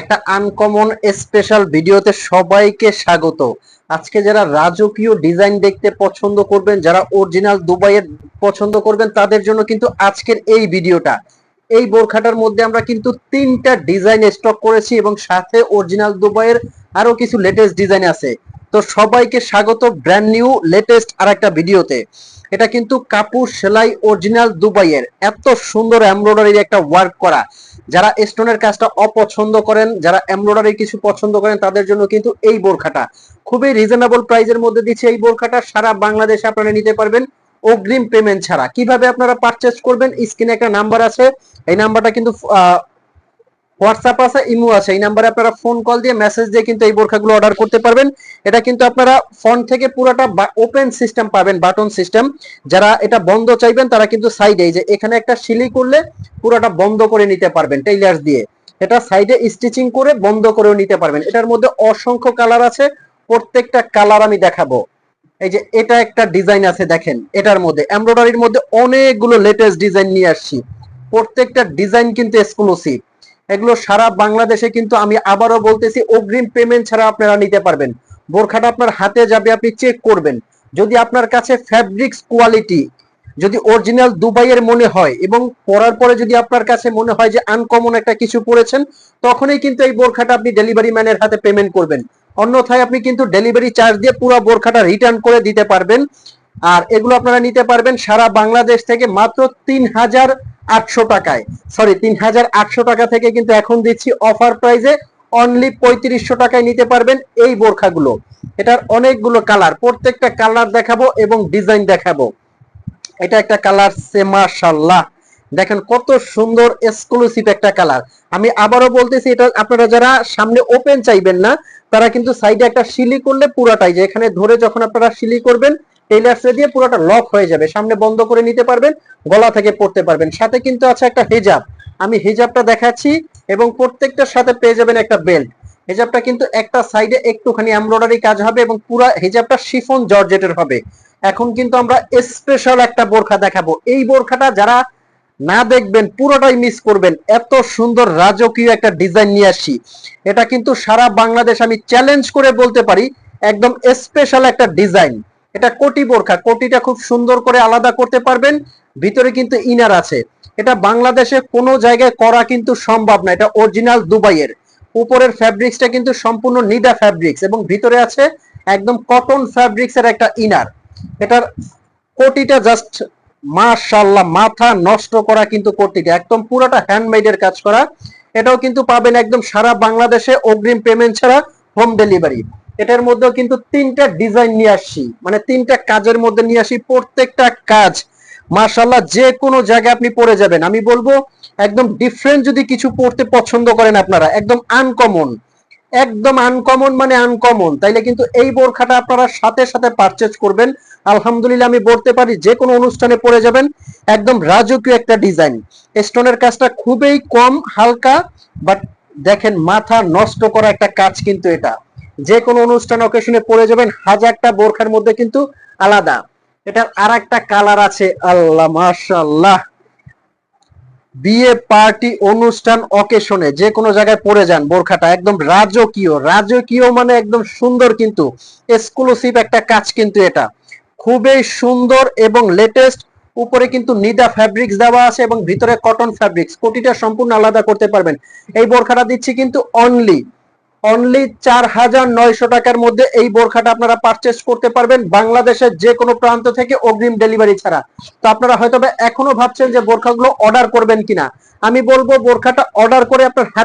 একটা uncommon special ভিডিওতে সবাইকে স্বাগত। আজকে যারা রাজকীয় ডিজাইন দেখতে পছন্দ করবেন, যারা অরিজিনাল দুবাইয়ের পছন্দ করবেন, তাদের জন্য কিন্তু আজকের এই ভিডিওটা। এই বোরখাটার মধ্যে আমরা কিন্তু তিনটা ডিজাইন স্টক করেছি এবং সাথে অরিজিনাল দুবাইয়ের আরও কিছু লেটেস্ট ডিজাইন আছে। তো সবাইকে স্বাগত ব্র্যান্ড নিউ লেটেস্ট আর একটা ভিডিওতে। এটা কিন্তু কাপড় সেলাই অরিজিনাল দুবাইয়ের। এত সুন্দর এমব্রয়ডারির একটা ওয়ার্ক করা। যারা স্টোনের কাজটা অপছন্দ করেন, যারা এমব্রয়ডারি কিছু পছন্দ করেন, তাদের জন্য কিন্তু এই বোরখাটা। খুবই রিজনেবল প্রাইজের মধ্যে দিচ্ছে এই বোরখাটা। সারা বাংলাদেশে আপনারা নিতে পারবেন অগ্রিম পেমেন্ট ছাড়া। কীভাবে আপনারা পারচেস করবেন? স্ক্রিনে একটা নাম্বার আছে। এই নাম্বারটা কিন্তু হোয়াটসঅ্যাপ আছে ইমো আছে। এই নাম্বারে আপনারা ফোন কল দিয়ে মেসেজ দিয়ে কিন্তু এই বোরখাগুলো অর্ডার করতে পারবেন। এটা কিন্তু আপনারা ফোন থেকে পুরোটা ওপেন সিস্টেম পাবেন বাটন সিস্টেম যারা এটা বন্ধ চাইবেন, তারা কিন্তু সাইডে যে এখানে একটা সিলি করলে পুরোটা বন্ধ করে নিতে পারবেন টেইলার্স দিয়ে। এটা সাইডে স্টিচিং করে বন্ধ করেও নিতে পারবেন। এটার মধ্যে অসংখ্য কালার আছে। প্রত্যেকটা কালার আমি দেখাবো। এই যে এটা একটা ডিজাইন আছে, দেখেন, এটার মধ্যে। এমব্রয়ডারির মধ্যে অনেকগুলো লেটেস্ট ডিজাইন নিয়ে আসছি। প্রত্যেকটা ডিজাইন কিন্তু এক্সক্লুসিভ এগুলো সারা বাংলাদেশে কিন্তু আমি আবারও বলতেছি, অগ্রিম পেমেন্ট ছাড়া আপনারা নিতে পারবেন। বোরখাটা আপনার হাতে যাবে, আপনি চেক করবেন। যদি আপনার কাছে ফ্যাব্রিক্স কোয়ালিটি যদি অরিজিনাল দুবাইয়ের মনে হয় এবং পরার পরে যদি আপনার কাছে মনে হয় যে আনকমন একটা কিছু পড়েছেন তখনই কিন্তু এই বোরখাটা আপনি ডেলিভারি ম্যানের হাতে পেমেন্ট করবেন। অন্যথায় আপনি কিন্তু ডেলিভারি চার্জ দিয়ে পুরো বোরখাটা রিটার্ন করে দিতে পারবেন। আর এগুলো আপনারা নিতে পারবেন সারা বাংলাদেশ থেকে মাত্র তিন হাজার আটশো টাকায়। সরি তিন হাজার আটশো টাকা থেকে কিন্তু এখন দিচ্ছি অফার প্রাইজে অনলি পঁয়ত্রিশশো টাকায় নিতে পারবেন এই বোরখাগুলো। এটার অনেকগুলো কালার প্রত্যেকটা কালার দেখাবো এবং ডিজাইন দেখাবো। এটা একটা কালার সেমাশাল্লাহ দেখেন কত সুন্দর এক্সক্লুসিভ একটা কালার আমি আবারও বলতেছি, এটা আপনারা যারা সামনে ওপেন চাইবেন না, তারা কিন্তু সাইডে একটা শিলি করলে পুরাটাই যে এখানে ধরে যখন আপনারা শিলি করবেন টেইলার্সে দিয়ে পুরোটা লক হয়ে যাবে। সামনে বন্ধ করে নিতে পারবেন, গলা থেকে পড়তে পারবেন। সাথে কিন্তু আছে একটা হেজাব। আমি হেজাবটা দেখাচ্ছি এবং প্রত্যেকটার সাথে পেয়ে যাবেন একটা বেল্ট। হেজাবটা কিন্তু একটা সাইডে একটুখানি এমব্রয়ডারি কাজ হবে এবং পুরো হেজাবটা শিফন জর্জেটের হবে। এখন কিন্তু আমরা স্পেশাল একটা বোরখা দেখাবো। এই বোরখাটা যারা না দেখবেন, পুরোটাই মিস করবেন। এত সুন্দর রাজকীয় একটা ডিজাইন নিয়ে আসি এটা কিন্তু সারা বাংলাদেশ আমি চ্যালেঞ্জ করে বলতে পারি, একদম স্পেশাল একটা ডিজাইন এটা কোটি বোরখা, কোটিটা খুব সুন্দর করে আলাদা করতে পারবেন, ভিতরে কিন্তু ইনার আছে। এটা বাংলাদেশে কোনো জায়গায় করা কিন্তু সম্ভব না, এটা অরিজিনাল দুবাইয়ের। উপরের ফ্যাব্রিক্সটা কিন্তু সম্পূর্ণ নিডা ফ্যাব্রিক্স এবং ভিতরে আছে একদম কটন ফ্যাব্রিক্স এর একটা ইনার। এটার কোটিটা জাস্ট মাশাল্লাহ মাথা নষ্ট করা কিন্তু কোটিটা, একদম পুরোটা হ্যান্ডমেডের কাজ করা। এটাও কিন্তু পাবেন একদম সারা বাংলাদেশে অগ্রিম পেমেন্ট ছাড়া হোম ডেলিভারি এটার মধ্যেও কিন্তু তিনটা ডিজাইন নিয়ে আসি মানে তিনটা কাজের মধ্যে নিয়ে আসি প্রত্যেকটা কাজ। মার্শাল্লাহ যে কোনো জায়গায় আপনি পড়ে যাবেন। আমি বলব, একদম ডিফারেন্ট যদি কিছু পড়তে পছন্দ করেন আপনারা, একদম আনকমন একদম আনকমন মানে আনকমন তাইলে কিন্তু এই বোরখাটা আপনারা সাথে সাথে পারচেজ করবেন। আলহামদুলিল্লাহ, আমি বলতে পারি, যে কোনো অনুষ্ঠানে পরে যাবেন। একদম রাজকীয় একটা ডিজাইন স্টোনের কাজটা খুবই কম, হালকা বাট দেখেন মাথা নষ্ট করা একটা কাজ কিন্তু এটা। যে কোনো অনুষ্ঠান অকেশনে পরে যাবেন। হাজারটা বোরখার মধ্যে কিন্তু আলাদা। এটার আর একটা কালার আছে। আল্লাহ মাশাল্লাহ বিয়ে পার্টি অনুষ্ঠান অকেশনে যে কোনো জায়গায় পরে যান বোরখাটা। একদম রাজকীয়। রাজকীয় মানে একদম সুন্দর কিন্তু। এক্সক্লুসিভ একটা কাজ কিন্তু এটা। খুবই সুন্দর এবং লেটেস্ট উপরে কিন্তু নিদা ফ্যাব্রিক্স দেওয়া আছে এবং ভিতরে কটন ফ্যাব্রিক্স কোটিটা সম্পূর্ণ আলাদা করতে পারবেন। এই বোরখাটা দিচ্ছি কিন্তু অনলি অনলি চার হাজার নয়শো টাকার মধ্যে এই বোরখাটা আপনারা পারচেস করতে পারবেন বাংলাদেশের যে কোনো প্রান্ত থেকে অগ্রিম ডেলিভারি ছাড়া। তো আপনারা হয়তো এখনও ভাবছেন যে বোরখাগুলো অর্ডার করবেন কিনা। আমি বলব বোরখাটা অর্ডার করে আপনার হাত